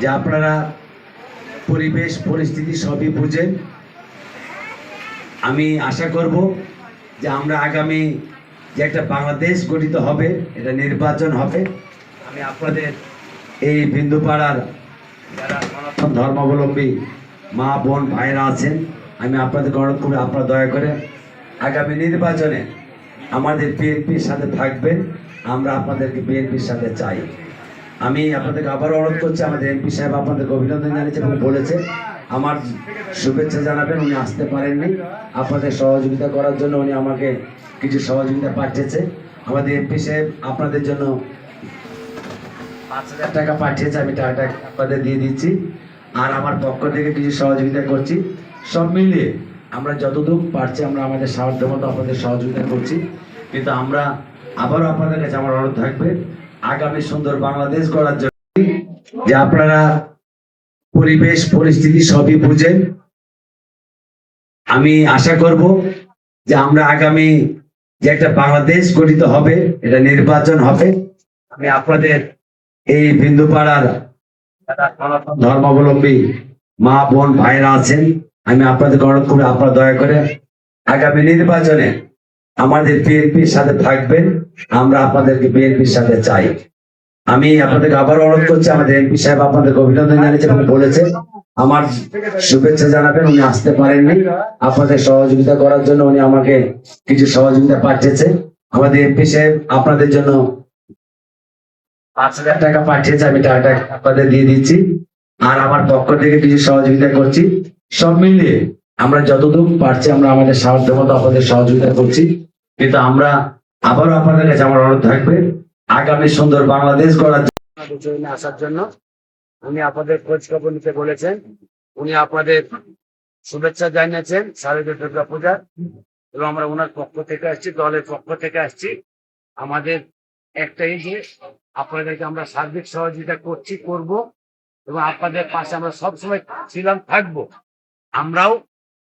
যে আপনারা পরিবেশ, পরিস্থিতি সবই বুঝেন। আমি আশা করব যে আমরা আগামী যে একটা বাংলাদেশ গঠিত হবে, এটা নির্বাচন হবে। আমি আপনাদের এই বিন্দুপাড়ার যারা সনাতন ধর্মাবলম্বী মা, বোন ভাইরা আছেন, আমি আপনাদের অনুরোধ করব, আপনারা দয়া করে আগামী নির্বাচনে আমাদের বিএনপির সাথে থাকবেন। আমরা আপনাদেরকে বিএনপির সাথে চাই। আমি আপনাদেরকে আবার অনুরোধ করছি, আমাদের এমপি সাহেব আপনাদেরকে অভিনন্দন জানিয়েছে এবং বলেছে, আমার শুভেচ্ছা জানাবেন, উনি আসতে পারেননি। আপনাদের সহযোগিতা করার জন্য উনি আমাকে কিছু সহযোগিতা পাঠিয়েছে। আমাদের এমপি সাহেব আপনাদের জন্য পাঁচ হাজার টাকা পাঠিয়েছে, আমি টাকাটা আপনাদের দিয়ে দিচ্ছি। আর আমার পক্ষ থেকে কিছু সহযোগিতা করছি। সব মিলিয়ে আমরা যতদূর পারছি, আমরা আমাদের সামর্থ্য মতো আপনাদের সহযোগিতা করছি। কিন্তু আমরা আবারও আপনাদের কাছে আমার অনুরোধ থাকবে আগামী সুন্দর বাংলাদেশ গড়ার জন্য যে আপনারা পরিবেশ, পরিস্থিতি সবই বুঝেন। আমি আশা করব যে আমরা আগামী যে একটা বাংলাদেশ গঠিত হবে, এটা নির্বাচন হবে। আমি আপনাদের এই বিন্দুপাড়ার ধর্মাবলম্বী মা, বোন, ভাইরা আছেন। আমি আপনাদের অনুরোধ করব আপনারা দয়া করে আগামী নির্বাচনে আমাদের বিএনপির সাথে থাকবেন, আমরা আপনাদেরকে বিএনপির সাথে চাই। আমি আপনাদেরকে আবার অনুরোধ করছি, আমাদের এমপি সাহেব আপনাদেরকে অভিনন্দন জানিয়েছে এবং বলেছে, আমার শুভেচ্ছা জানাবেন, উনি আসতে পারেননি। আপনাদের সহযোগিতা করার জন্য উনি আমাকে কিছু সহযোগিতা পাঠিয়েছে। আমাদের এমপি সাহেব আপনাদের জন্য পাঁচ হাজার টাকা পাঠিয়েছে, আমি টাকাটা আপনাদের দিয়ে দিচ্ছি। আর আমার পক্ষ থেকে কিছু সহযোগিতা করছি। সব মিলিয়ে আমরা যতদূর পারছি, আমরা আমাদের সামর্থ্য মতো আপনাদের সহযোগিতা করছি। কিন্তু আমরা আবারও আপনাদের কাছে আমার অনুরোধ থাকবে, আগামী সুন্দর বাংলাদেশ গড়ার জন্য আসার জন্য। উনি আপনাদের খোঁজ খবর নিতে বলেছেন। উনি আপনাদের শুভেচ্ছা জানিয়েছেন, শারদীয় দুর্গা পূজার এবং আমরা ওনার পক্ষ থেকে আসছি, দলের পক্ষ থেকে আসছি। আমাদের একটাই যে আপনাদেরকে আমরা সার্বিক সহযোগিতা করছি, করব। এবং আপনাদের পাশে আমরা সবসময় ছিলাম, থাকব। আমরাও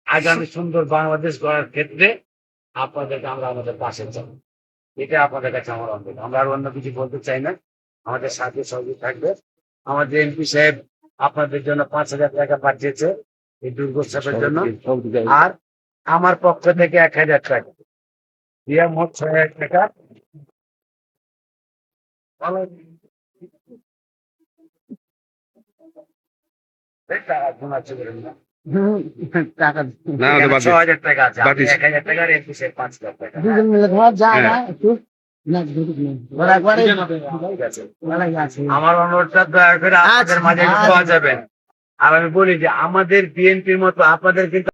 আগামী সুন্দর বাংলাদেশ গড়ার ক্ষেত্রে আপনাদেরকে আমরা আমাদের পাশে চাই এটা আপনাদের কাছে আমার অনুরোধ আমরা আর অন্য কিছু বলতে চাই না। আমাদের সাথে সহযোগী থাকবে। আমাদের এমপি সাহেব আপনাদের জন্য পাঁচ হাজার টাকা পাঠিয়েছে এই দুর্গোৎসবের জন্য। আর আমার পক্ষ থেকে এক হাজার টাকা। দিয়ে মোট ছয় হাজার টাকা। টাকা বলেন না। হ্যাঁ। আমার অনুরোধটা দয়া করে আপনাদের আচ্ছা, মাঝে আচ্ছা। পাওয়া যাবেন আর আমি বলি যে আমাদের বিএনপির মতো আপনাদের কিন্তু